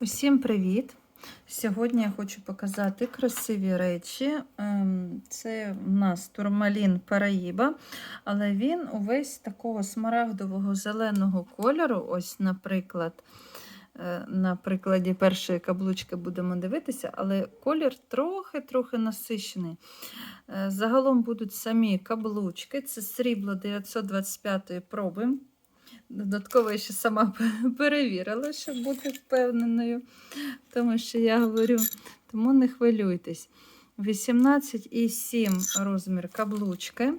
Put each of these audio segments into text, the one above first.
Усім привіт! Сьогодні я хочу показати красиві речі. Ем, Це в нас турмалін Параїба, але він увесь такого смарагдового зеленого кольору. Ось, наприклад, е, на прикладі першої каблучки будемо дивитися, але колір трохи-трохи насичений. Е, Загалом будуть самі каблучки. Це срібло 925 проби. Додатково я ще сама перевірила, щоб бути впевненою, тому що я говорю, тому не хвилюйтесь. 18,7 розмір каблучки.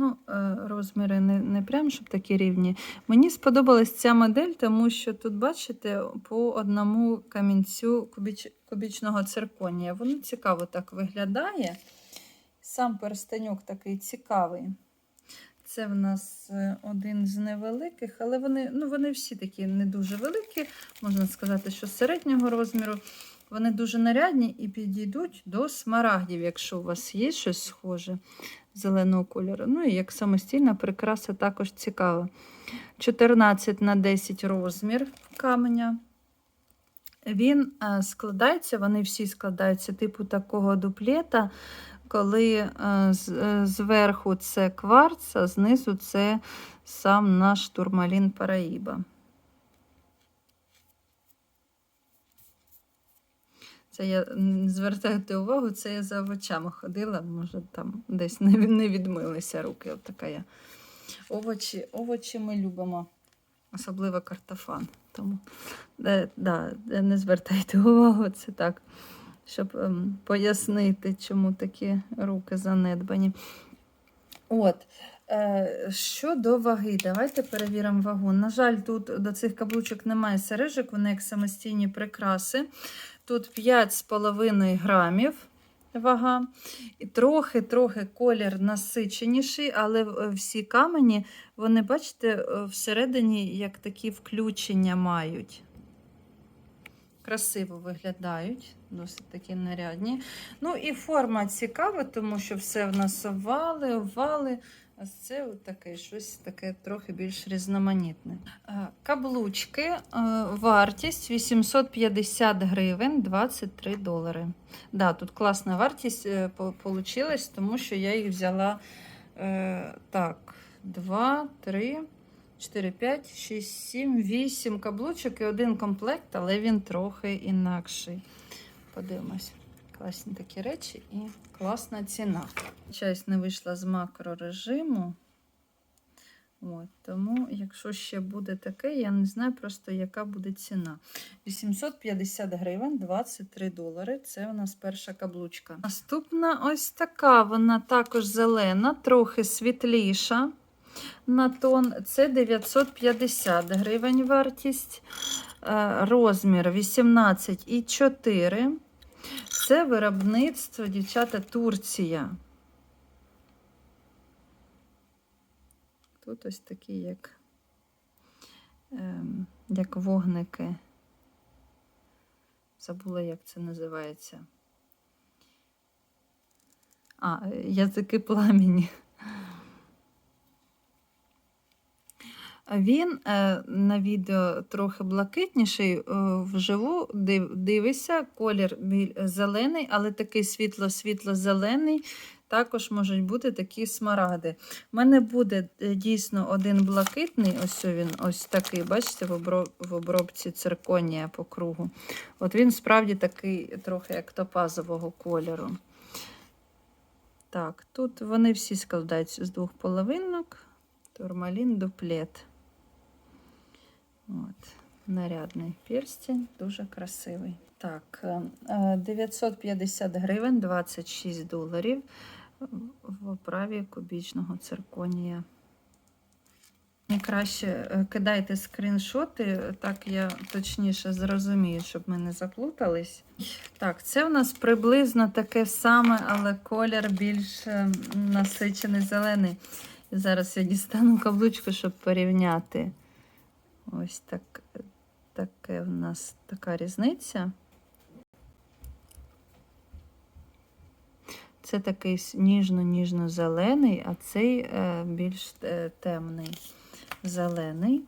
Ну, е, розміри не, не прям, щоб такі рівні. Мені сподобалась ця модель, тому що тут, бачите, по одному камінцю кубіч, кубічного цирконія. Воно цікаво так виглядає. Сам перстеньок такий цікавий. Це в нас е, один з невеликих, але вони, ну, вони всі такі не дуже великі, можна сказати, що середнього розміру. Вони дуже нарядні і підійдуть до смарагдів, якщо у вас є щось схоже зеленого кольору. Ну і як самостійна прикраса також цікава. 14 на 10 розмір каменя. Він е, складається, вони всі складаються типу такого дуплета, коли е, е, зверху це кварц, а знизу це сам наш турмалін Параїба. Це я звертайте увагу, це я за овочами ходила, може там десь не, не відмилися руки. От така я. Овочі, овочі ми любимо, особливо картофан. Тому да, не звертайте увагу, це так, щоб ем, пояснити, чому такі руки занедбані. От. Е, щодо ваги, давайте перевіримо вагу. На жаль, тут до цих каблучок немає сережок, вони як самостійні прикраси. Тут 5,5 грамів вага. І трохи-трохи колір насиченіший, але е, всі камені, вони, бачите, е, всередині як такі включення мають. Красиво виглядають, досить такі нарядні. Ну і форма цікава, тому що все в нас овали, овали. А це таке щось таке трохи більш різноманітне. Е, Каблучки, е, вартість 850 гривень 23 долари. Да, тут класна вартість е, получилась, тому що я їх взяла так, 2, 3, 4, 5, 6, 7, 8 каблучок і один комплект, але він трохи інакший. Подивимось. Класні такі речі і класна ціна. Часть не вийшла з макрорежиму. От, тому, якщо ще буде таке, я не знаю просто, яка буде ціна. 850 гривень, 23 долари. Це у нас перша каблучка. Наступна ось така, вона також зелена, трохи світліша на тон. Це 950 гривень вартість. Е, Розмір 18,4. Це виробництво, дівчата, Турція. Тут ось такі, як, ем, як вогники. Забула, як це називається. А, е, язики пламені. Він е, на відео трохи блакитніший, е, вживу див, дивися, колір зелений, але такий світло-світло-зелений. Також можуть бути такі смарагди. У мене буде е, дійсно один блакитний, ось він, ось такий, бачите, в обробці цирконія по кругу. От він справді такий трохи як топазового кольору. Так, тут вони всі складаються з двох половинок. Турмалін дуплет. От, нарядний перстень, дуже красивий. Так, е, е, 950 гривень, 26 доларів в оправі кубічного цирконія. Найкраще е, кидайте скріншоти, так я точніше зрозумію, щоб ми не заплутались. Так, це у нас приблизно таке саме, але колір більш е, насичений зелений. Зараз я дістану каблучку, щоб порівняти. Ось так, таке в нас така різниця. Це такий ніжно-ніжно-зелений, а цей е, більш е, темний зелений.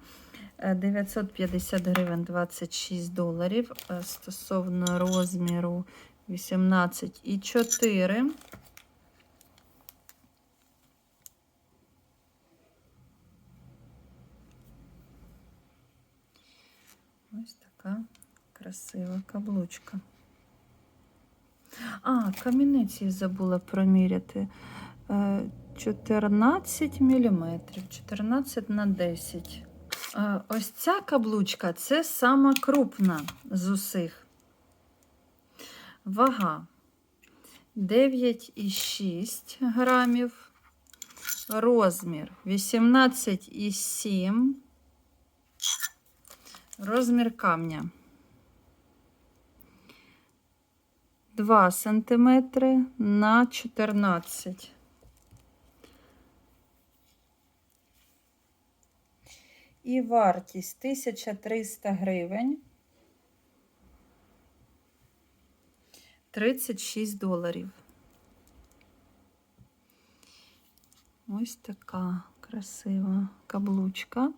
Е, 950 гривень 26 доларів. Е, Стосовно розміру 18,4. Ось така красива каблучка. А, камінець я забула проміряти. Е, 14 мм, 14 на 10. Е, Ось ця каблучка це сама крупна з усіх. Вага 9,6 грамів. Розмір 18,7. Розмір камня 2 сантиметри на 14. І вартість 1300 гривень. 36 доларів. Ось така красива каблучка.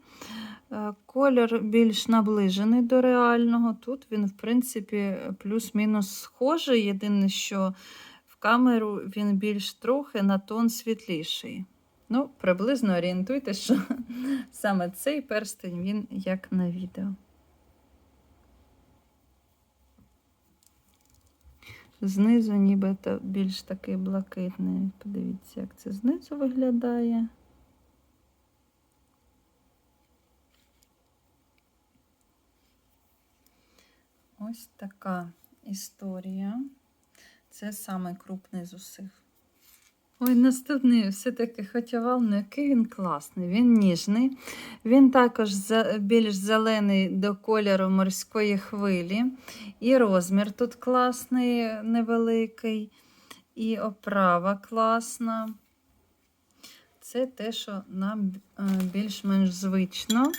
Е, Колір більш наближений до реального. Тут він, в принципі, плюс-мінус схожий. Єдине, що в камеру він більш трохи на тон світліший. Ну, приблизно орієнтуйте, що саме цей перстень він як на відео. Знизу нібито більш такий блакитний. Подивіться, як це знизу виглядає. Ось така історія. Це самий з усіх. Ой, наступний все-таки хотівал, ну який він класний. Він ніжний. Він також більш зелений до кольору морської хвилі. І розмір тут класний, невеликий, і оправа класна. Це те, що нам е, більш-менш звично.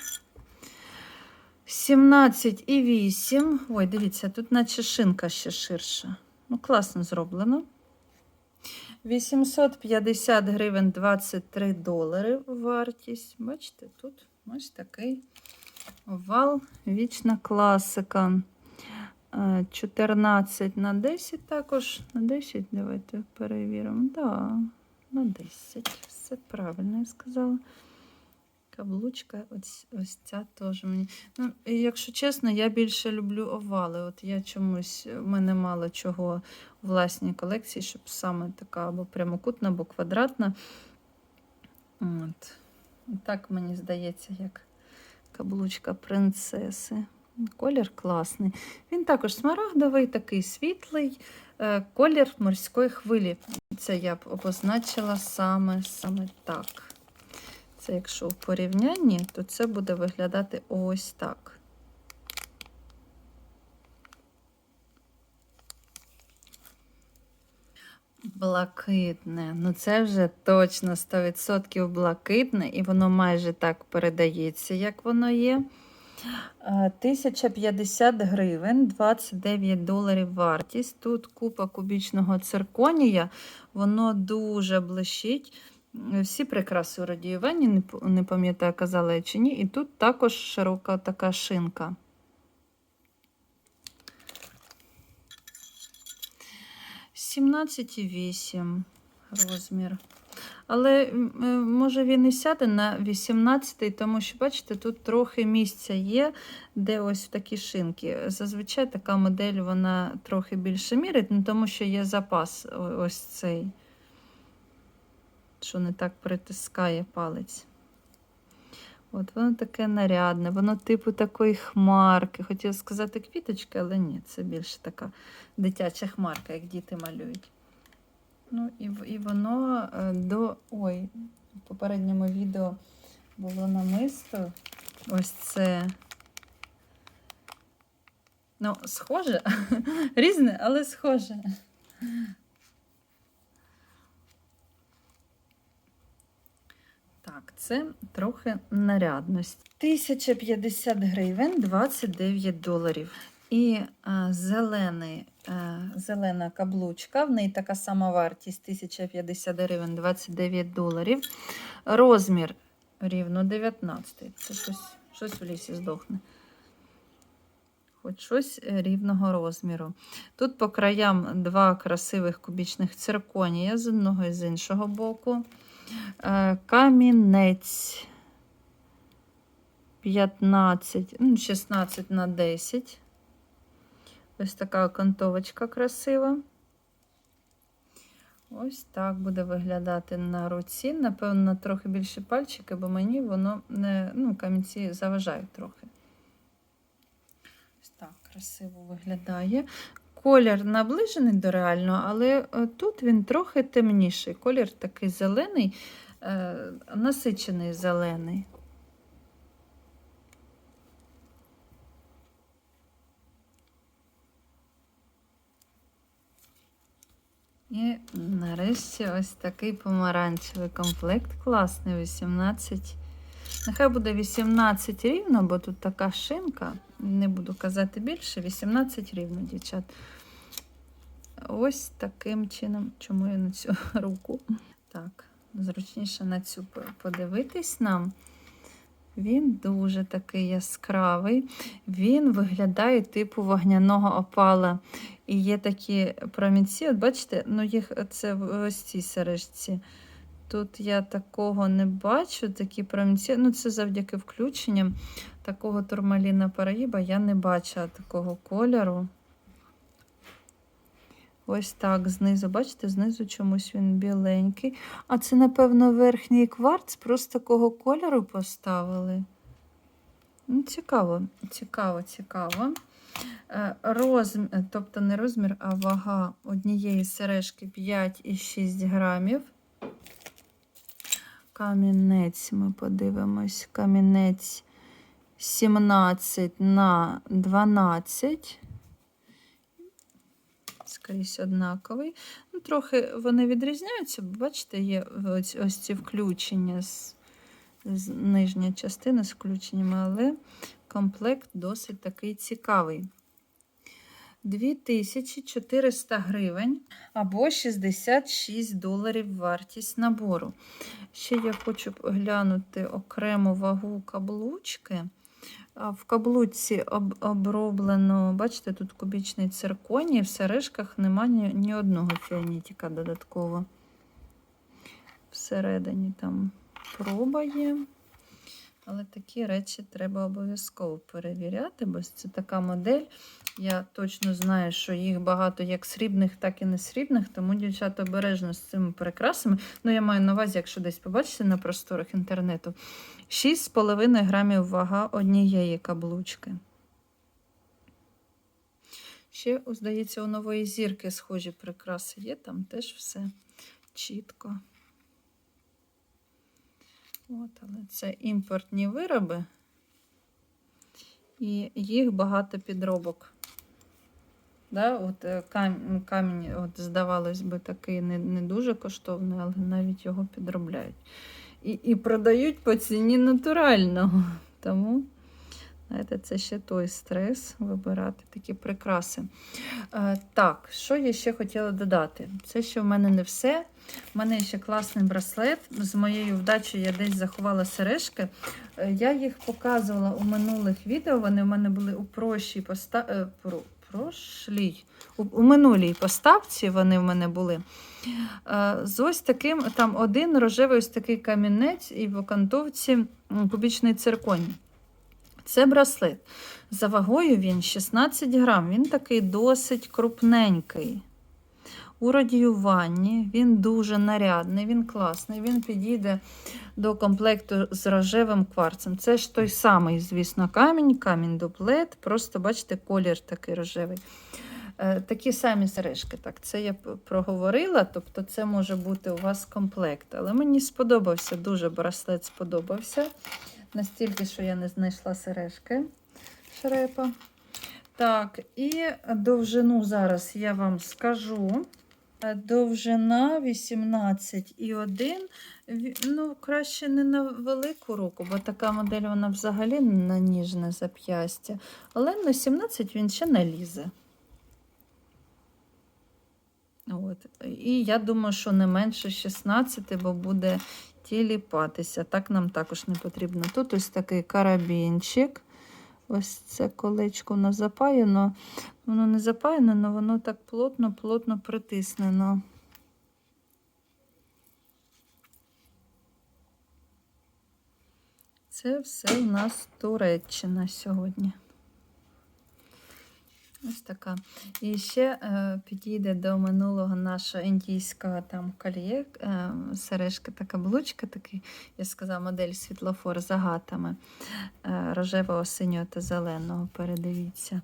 17,8. Ой, дивіться, тут наче шинка ще ширша. Ну, класно зроблено. 850 гривень 23 долари вартість. Бачите, тут ось такий овал, вічна класика. Е, 14 на 10 також. На 10 давайте перевіримо. Да, на 10. Все правильно я сказала. Каблучка, ось, ось ця теж мені. Ну, якщо чесно, я більше люблю овали. От я чомусь, в мене мало чого у власній колекції, щоб саме така або прямокутна, або квадратна. От. Так мені здається, як каблучка принцеси. Колір класний. Він також смарагдовий, такий світлий, е, колір морської хвилі. Це я б обозначила саме, саме так. Це якщо в порівнянні, то це буде виглядати ось так. Блакитне. Ну це вже точно 100% блакитне, і воно майже так передається, як воно є. Е, 1050 гривень, 29 доларів вартість. Тут купа кубічного цирконія, воно дуже блищить. Всі прикраси у радіюванні, не пам'ятаю, казала я чи ні. І тут також широка така шинка. Сімнадцять вісім розмір. Але е, може він і сяде на 18, тому що, бачите, тут трохи місця є, де ось такі шинки. Зазвичай така модель вона трохи більше мірить, ну, тому що є запас ось цей що не так притискає палець. От воно таке нарядне, воно типу такої хмарки. Хотіла сказати квіточки, але ні, це більше така дитяча хмарка, як діти малюють. Ну, і, і воно е, до. Ой, в попередньому відео було намисто. Ось це. Ну, схоже, різне, але схоже. Так, це трохи нарядність. 1050 гривень 29 доларів. І е, зелений, е, зелена каблучка, в неї така сама вартість 1050 гривень 29 доларів. Розмір рівно 19. Це щось щось в лісі здохне. Хоч щось рівного розміру. Тут по краям два красивих кубічних цирконія з одного і з іншого боку. Е, Камінець 15, ну, 16 на 10. Ось така окантовочка красива. Ось так буде виглядати на руці. Напевно, трохи більше пальчики, бо мені воно не, ну, камінці заважають трохи. Ось так красиво виглядає. Колір наближений до реального, але е, тут він трохи темніший. Колір такий зелений, е, насичений зелений. І нарешті ось такий помаранчевий комплект. Класний 18. Нехай буде 18 рівно, бо тут така шинка. Не буду казати більше. 18 рівно, дівчат. Ось таким чином, чому я на цю руку. Так, зручніше на цю подивитись нам. Він дуже такий яскравий. Він виглядає типу вогняного опала. І є такі промінці, от бачите, ну їх це в ось цій сережці. Тут я такого не бачу, такі промінці. Ну, це завдяки включенням такого турмаліна параїба я не бачила такого кольору. Ось так, знизу, бачите, знизу чомусь він біленький. А це, напевно, верхній кварц, просто такого кольору поставили. Ну, Цікаво, цікаво, цікаво. Е, Розмір, тобто не розмір, а вага однієї сережки 5,6 грамів. Камінець, ми подивимось, камінець 17 на 12 скрізь однаковий. Ну, Трохи вони відрізняються, бачите, є ось, ось ці включення з, з нижня частина з включеннями, але комплект досить такий цікавий. 2400 гривень або 66 доларів вартість набору. Ще я хочу глянути окрему вагу каблучки. В каблуці об, оброблено, бачите, тут кубічний цирконій, в сережках немає ні, одного фіанітіка додатково. Всередині там проба є. Але такі речі треба обов'язково перевіряти, бо це така модель. Я точно знаю, що їх багато як срібних, так і не срібних, тому дівчата обережно з цими прикрасами. Ну, я маю на увазі, якщо десь побачите на просторах інтернету, 6,5 грамів вага однієї каблучки. Ще, здається, у нової зірки схожі прикраси є, там теж все чітко. От, але це імпортні вироби, і їх багато підробок. Да, от е, Камінь, камінь от, здавалось би, такий не не дуже коштовний, але навіть його підробляють. І і продають по ціні натурального. Тому, знаєте, це ще той стрес вибирати такі прикраси. Е, так, що я ще хотіла додати? Це ще в мене не все. У мене ще класний браслет. З моєю вдачею я десь заховала сережки. Е, я їх показувала у минулих відео. Вони в мене були у прощій поста... Про... прошлій. У... у минулій поставці вони в мене були. Е, з ось таким, там один рожевий ось такий камінець, і в окантовці кубічний цирконій. Це браслет. За вагою він 16 грам. Він такий досить крупненький. У радіюванні він дуже нарядний, він класний, він підійде до комплекту з рожевим кварцем. Це ж той самий, звісно, камінь, камінь дуплет. Просто, бачите, колір такий рожевий. Е, такі самі сережки. Так, Це я проговорила, тобто це може бути у вас комплект. Але мені сподобався, дуже браслет сподобався. Настільки, що я не знайшла сережки шрепа. Так, і довжину зараз я вам скажу. Довжина 18,1. Ну, краще не на велику руку, бо така модель вона взагалі на ніжне зап'ястя. Але на 17 він ще не лізе. От. І я думаю, що не менше 16, бо буде тіліпатися. Так нам також не потрібно. Тут ось такий карабінчик. Ось це колечко воно запаяно. Воно не запаяно, але воно так плотно-плотно притиснено. Це все у нас Туреччина сьогодні. Ось така. І ще е, підійде до минулого нашого індійського там кольє, е, сережка та каблучка, такий, я сказала, модель світлофор з агатами е, рожевого, синього та зеленого. Передивіться.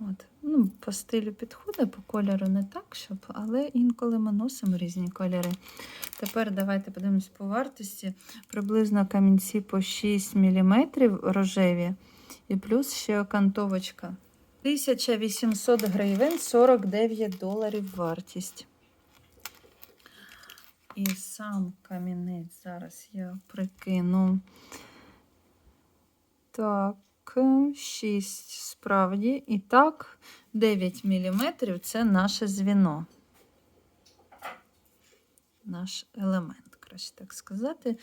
От. Ну, по стилю підходить, по кольору не так, щоб, але інколи ми носимо різні кольори. Тепер давайте подивимось по вартості. Приблизно камінці по 6 мм рожеві, і плюс ще окантовочка. 1800 гривень, 49 доларів вартість. І сам камінець зараз я прикину. Так, 6 справді. І так, 9 мм це наше звіно. Наш елемент, краще так сказати.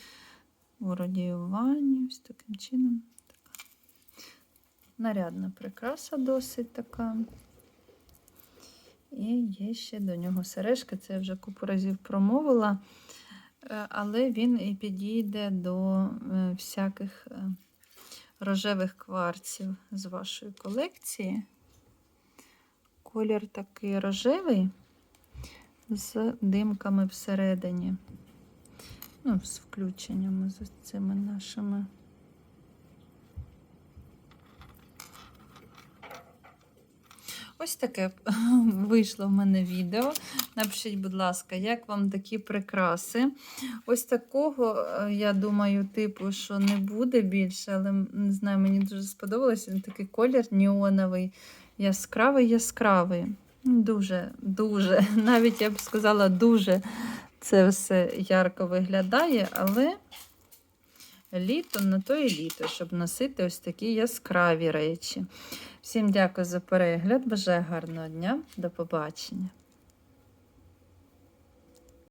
У радіюванні, ось таким чином. Нарядна прикраса досить така. І є ще до нього сережка, це я вже купу разів промовила, Е, але він і підійде до е, всяких е, рожевих кварців з вашої колекції. Колір такий рожевий з димками всередині. Ну, з включеннями з цими нашими. Ось таке вийшло в мене відео. Напишіть, будь ласка, як вам такі прикраси. Ось такого, е, я думаю, типу, що не буде більше, але не знаю, мені дуже сподобалося. Він такий колір неоновий, яскравий, яскравий. Дуже, дуже, навіть я б сказала, дуже це все ярко виглядає, але літо на то і літо, щоб носити ось такі яскраві речі. Всім дякую за перегляд. Бажаю гарного дня. До побачення.